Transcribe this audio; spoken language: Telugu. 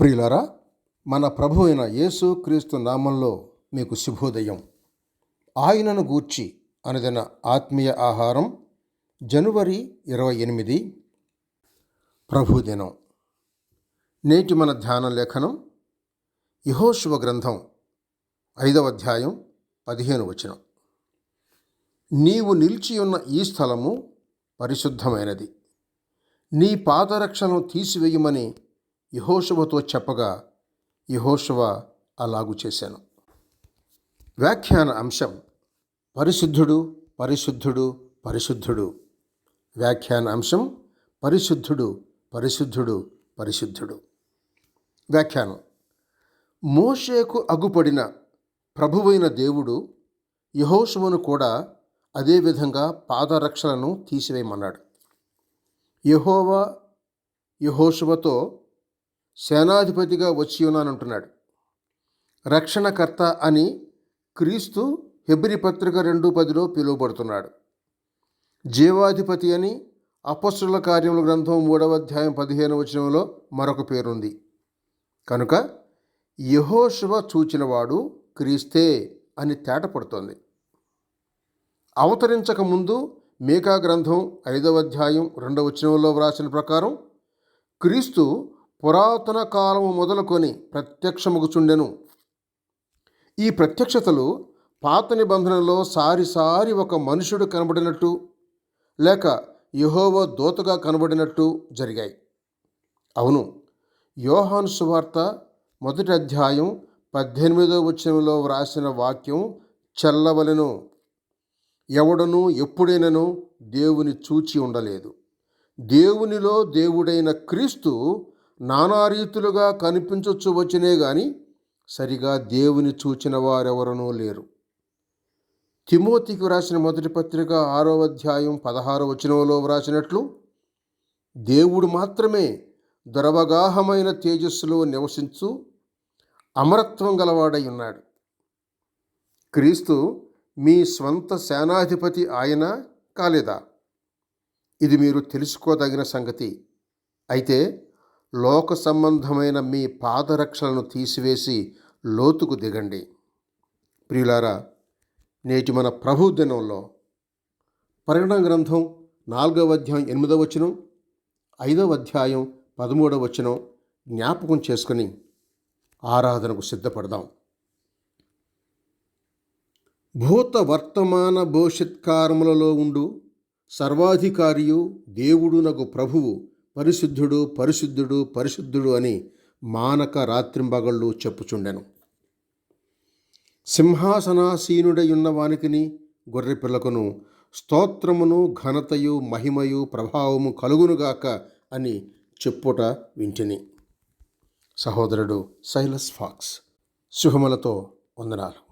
ప్రియులరా మన ప్రభు అయిన యేసు క్రీస్తు నామంలో మీకు శుభోదయం. ఆయనను గూర్చి అనదిన ఆత్మీయ ఆహారం జనవరి ఇరవై ఎనిమిది ప్రభుదినం నేటి మన ధ్యాన లేఖనం యహోశివ గ్రంథం ఐదవ అధ్యాయం పదిహేను వచనం. నీవు నిలిచి ఉన్న ఈ స్థలము పరిశుద్ధమైనది. నీ పాదరక్షను తీసివేయమని యహోశవతో చెప్పగా యహోశవ అలాగు చేశాను. వ్యాఖ్యాన అంశం పరిశుద్ధుడు పరిశుద్ధుడు పరిశుద్ధుడు. వ్యాఖ్యాన అంశం పరిశుద్ధుడు పరిశుద్ధుడు పరిశుద్ధుడు. వ్యాఖ్యానం మోషేకు అగుపడిన ప్రభువైన దేవుడు యహోశువను కూడా అదేవిధంగా పాదరక్షలను తీసివేయమన్నాడు. యహోవా యహోశువతో సేనాధిపతిగా వచ్చి ఉన్నానంటున్నాడు. రక్షణకర్త అని క్రీస్తు హెబ్రి పత్రిక రెండు పదిలో పిలువబడుతున్నాడు. జీవాధిపతి అని అపస్సుల కార్యముల గ్రంథం మూడవ అధ్యాయం పదిహేను వచనంలో మరొక పేరుంది. కనుక యహోశివ చూచినవాడు క్రీస్తే అని తేటపడుతోంది. అవతరించక ముందు మేకా గ్రంథం ఐదవ అధ్యాయం రెండవ వచనంలో వ్రాసిన ప్రకారం క్రీస్తు పురాతన కాలము మొదలుకొని ప్రత్యక్షముగుచుండెను. ఈ ప్రత్యక్షతలు పాత నిబంధనలో సారిసారి ఒక మనుషుడు కనబడినట్టు లేక యహోవ దోతగా కనబడినట్టు జరిగాయి. అవును యోహాను సువార్త మొదటి అధ్యాయం పద్దెనిమిదో వచనంలో వ్రాసిన వాక్యం చెల్లవలెను. ఎవడనూ ఎప్పుడైనను దేవుని చూచి ఉండలేదు. దేవునిలో దేవుడైన క్రీస్తు నానా రీతులుగా కనిపించొచ్చు వచ్చినే గాని సరిగా దేవుని చూచిన వారెవరనూ లేరు. తిమోతికి వ్రాసిన మొదటి పత్రిక ఆరో అధ్యాయం పదహారో వచనంలో వ్రాసినట్లు దేవుడు మాత్రమే దురవగాహమైన తేజస్సులో నివసించు అమరత్వం గలవాడై ఉన్నాడు. క్రీస్తు మీ స్వంత సేనాధిపతి ఆయన కాలేదా? ఇది మీరు తెలుసుకోదగిన సంగతి. అయితే లోక సంబంధమైన మీ పాదరక్షలను తీసివేసి లోతుకు దిగండి. ప్రియులారా నేటి మన ప్రభు దినంలో ప్రకటన గ్రంథం నాలుగవ అధ్యాయం ఎనిమిదవ వచనం ఐదవ అధ్యాయం పదమూడవ వచనం జ్ఞాపకం చేసుకుని ఆరాధనకు సిద్ధపడదాం. భూత వర్తమాన భవిష్యత్కారములలో ఉండు సర్వాధికారియు దేవుడునగు ప్రభువు పరిశుద్ధుడు పరిశుద్ధుడు పరిశుద్ధుడు అని మానక రాత్రింబగళ్ళు చెప్పుచుండెను. సింహాసనాసీనుడయున్న వానికిని గొర్రెపిల్లకును స్తోత్రమును ఘనతయు మహిమయు ప్రభావము కలుగునుగాక అని చెప్పుట వింటిని. సహోదరుడు సైలస్ ఫాక్స్ శుభములతో వందనాలు.